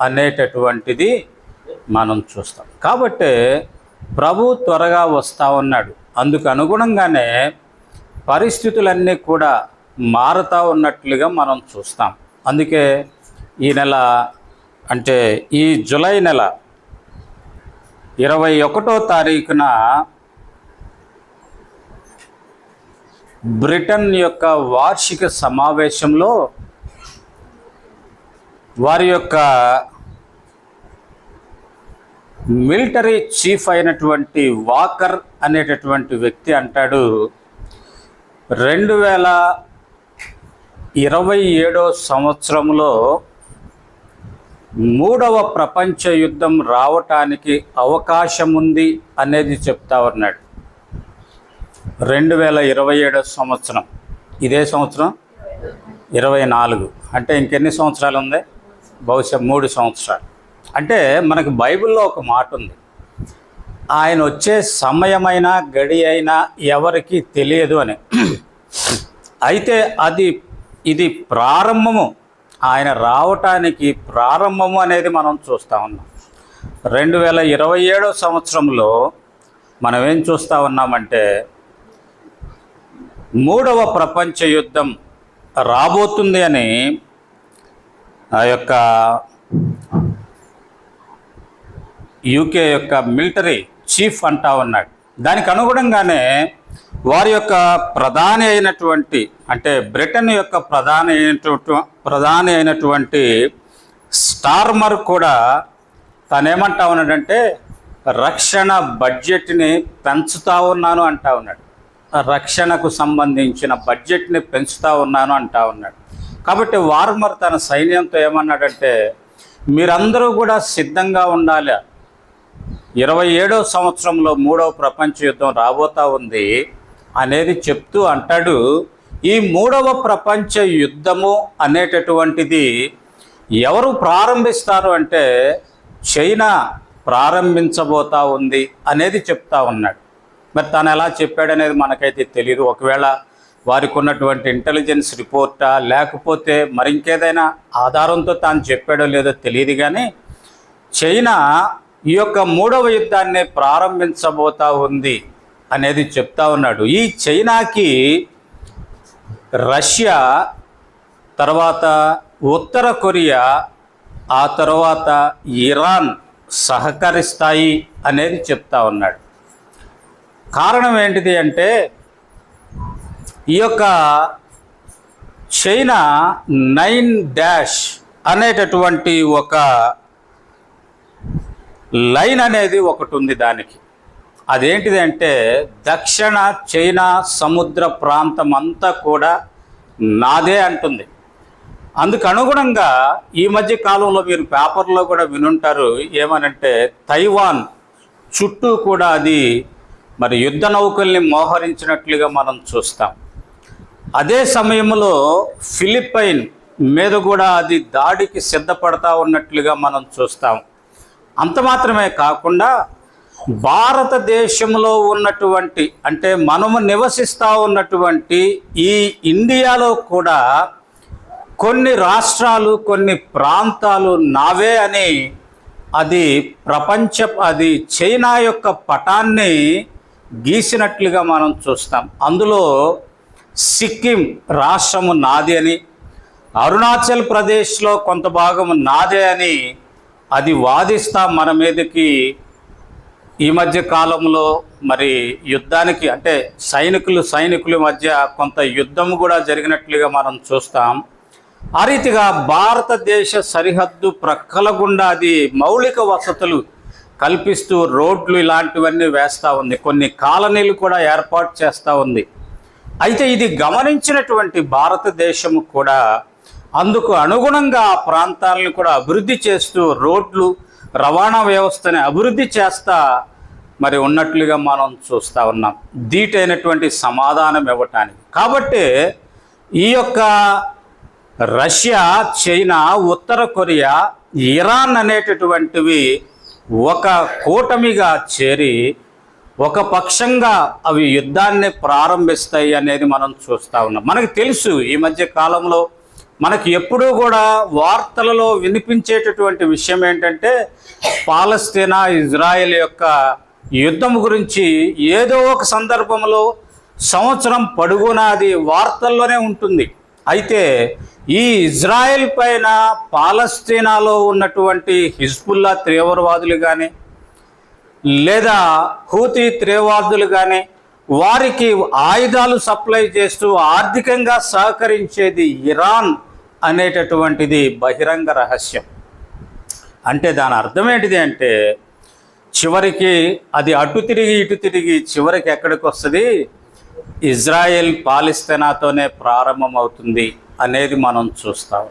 అనేటటువంటిది మనం చూస్తాం. కాబట్టి ప్రభు త్వరగా వస్తూ ఉన్నాడు. అందుకు అనుగుణంగానే పరిస్థితులన్నీ కూడా మారుతూ ఉన్నట్లుగా మనం చూస్తాం. అందుకే ఈ నెల అంటే ఈ జులై నెల ఇరవై ఒకటో తారీఖున బ్రిటన్ యొక్క వార్షిక సమావేశంలో వారి యొక్క మిలిటరీ చీఫ్ అయినటువంటి వాకర్ అనేటటువంటి వ్యక్తి అంటాడు రెండు వేల ఇరవై ఏడో సంవత్సరంలో మూడవ ప్రపంచ యుద్ధం రావటానికి అవకాశం ఉంది అనేది చెప్తా ఉన్నాడు. రెండు వేల ఇరవై ఏడో సంవత్సరం. ఇదే సంవత్సరం? ఇరవై నాలుగు. అంటే ఇంకెన్ని సంవత్సరాలు ఉంది? బహుశా మూడు సంవత్సరాలు. అంటే మనకు బైబిల్లో ఒక మాట ఉంది. ఆయన వచ్చే సమయమైనా గడి అయినా ఎవరికి తెలియదు అని. అయితే అది ఇది ప్రారంభము. ఆయన రావటానికి ప్రారంభము అనేది మనం చూస్తూ ఉన్నాం. రెండు వేల ఇరవై ఏడో సంవత్సరంలో మనం ఏం చూస్తూ ఉన్నామంటే మూడవ ప్రపంచ యుద్ధం రాబోతుంది అని ఆ యొక్క యూకే యొక్క మిలిటరీ చీఫ్ అంటా ఉన్నాడు. దానికి అనుగుణంగానే వారి యొక్క ప్రధాని అయినటువంటి అంటే బ్రిటన్ యొక్క ప్రధాని అయినటువంటి ప్రధాని అయినటువంటి స్టార్మర్ కూడా తనేమంటా ఉన్నాడంటే రక్షణ బడ్జెట్ని పెంచుతా ఉన్నాను అంటా ఉన్నాడు. రక్షణకు సంబంధించిన బడ్జెట్ని పెంచుతా ఉన్నాను అంటా ఉన్నాడు. కాబట్టి వార్మర్ తన సైన్యంతో ఏమన్నాడంటే మీరందరూ కూడా సిద్ధంగా ఉండాలి. ఇరవై ఏడో సంవత్సరంలో మూడవ ప్రపంచ యుద్ధం రాబోతా ఉంది అనేది చెప్తూ అంటాడు. ఈ మూడవ ప్రపంచ యుద్ధము అనేటటువంటిది ఎవరు ప్రారంభిస్తారు అంటే చైనా ప్రారంభించబోతా ఉంది అనేది చెప్తా ఉన్నాడు. మరి తను ఎలా చెప్పాడనేది మనకైతే తెలియదు ఒకవేళ వారికి ఉన్నటువంటి ఇంటెలిజెన్స్ రిపోర్టా లేకపోతే మరింకేదైనా ఆధారంతో తాను చెప్పాడో లేదో తెలియదు కానీ చైనా ఈ యొక్క మూడవ యుద్ధాన్ని ప్రారంభించబోతా ఉంది అనేది చెప్తా ఉన్నాడు. ఈ చైనాకి రష్యా తర్వాత ఉత్తర కొరియా ఆ తర్వాత ఇరాన్ సహకరిస్తాయి అనేది చెప్తా ఉన్నాడు. కారణం ఏంటిది అంటే ఈ యొక్క చైనా నైన్ డాష్ అనేటటువంటి ఒక లైన్ అనేది ఒకటి ఉంది దానికి. అదేంటిది అంటే దక్షిణ చైనా సముద్ర ప్రాంతం అంతా కూడా నాదే అంటుంది. అందుకు అనుగుణంగా ఈ మధ్య కాలంలో మీరు పేపర్లో కూడా వినుంటారు ఏమనంటే తైవాన్ చుట్టూ కూడా అది మరి యుద్ధ నౌకల్ని మోహరించినట్లుగా మనం చూస్తాం. అదే సమయంలో ఫిలిప్పైన్ మీద కూడా అది దాడికి సిద్ధపడతా ఉన్నట్లుగా మనం చూస్తాం. అంత మాత్రమే కాకుండా భారతదేశంలో ఉన్నటువంటి అంటే మనము నివసిస్తూ ఉన్నటువంటి ఈ ఇండియాలో కూడా కొన్ని రాష్ట్రాలు కొన్ని ప్రాంతాలు నావే అని అది ప్రపంచ అది చైనా యొక్క పటాన్ని గీసినట్లుగా మనం చూస్తాం. అందులో సిక్కిం రాష్ట్రము నాది అని అరుణాచల్ ప్రదేశ్లో కొంత భాగం నాదే అని అది వాదిస్తా మన మీదకి ఈ మధ్య కాలంలో మరి యుద్ధానికి అంటే సైనికులు సైనికుల మధ్య కొంత యుద్ధం కూడా జరిగినట్లుగా మనం చూస్తాం. ఆ రీతిగా భారతదేశ సరిహద్దు ప్రక్కల గుండా అది మౌలిక వసతులు కల్పిస్తూ రోడ్లు ఇలాంటివన్నీ వేస్తూ ఉంది. కొన్ని కాలనీలు కూడా ఏర్పాటు చేస్తూ ఉంది. అయితే ఇది గమనించినటువంటి భారతదేశం కూడా అందుకు అనుగుణంగా ఆ ప్రాంతాలను కూడా అభివృద్ధి చేస్తూ రోడ్లు రవాణా వ్యవస్థని అభివృద్ధి చేస్తా మరి ఉన్నట్లుగా మనం చూస్తూ ఉన్నాం. దీటైనటువంటి సమాధానం ఇవ్వటానికి. కాబట్టి ఈ యొక్క రష్యా చైనా ఉత్తర కొరియా ఇరాన్ అనేటటువంటివి ఒక కూటమిగా చేరి ఒక పక్షంగా అవి యుద్ధాన్ని ప్రారంభిస్తాయి అనేది మనం చూస్తూ ఉన్నాం. మనకు తెలుసు ఈ మధ్య కాలంలో మనకి ఎప్పుడూ కూడా వార్తలలో వినిపించేటటువంటి విషయం ఏంటంటే పాలస్తీనా ఇజ్రాయెల్ యొక్క యుద్ధం గురించి ఏదో ఒక సందర్భంలో సంవత్సరం పడుగునా అది వార్తల్లోనే ఉంటుంది. అయితే ఈ ఇజ్రాయెల్ పైన పాలస్తీనాలో ఉన్నటువంటి హిజ్బుల్లా తీవ్రవాదులు కానీ లేదా హూతీ తీవ్రవాదులు కానీ వారికి ఆయుధాలు సప్లై చేస్తూ ఆర్థికంగా సహకరించేది ఇరాన్ అనేటటువంటిది బహిరంగ రహస్యం. అంటే దాని అర్థం ఏంటిది అంటే చివరికి అది అటు తిరిగి ఇటు తిరిగి చివరికి ఎక్కడికి వస్తుంది? ఇజ్రాయెల్ పాలిస్తీనాతోనే ప్రారంభమవుతుంది అనేది మనం చూస్తాం.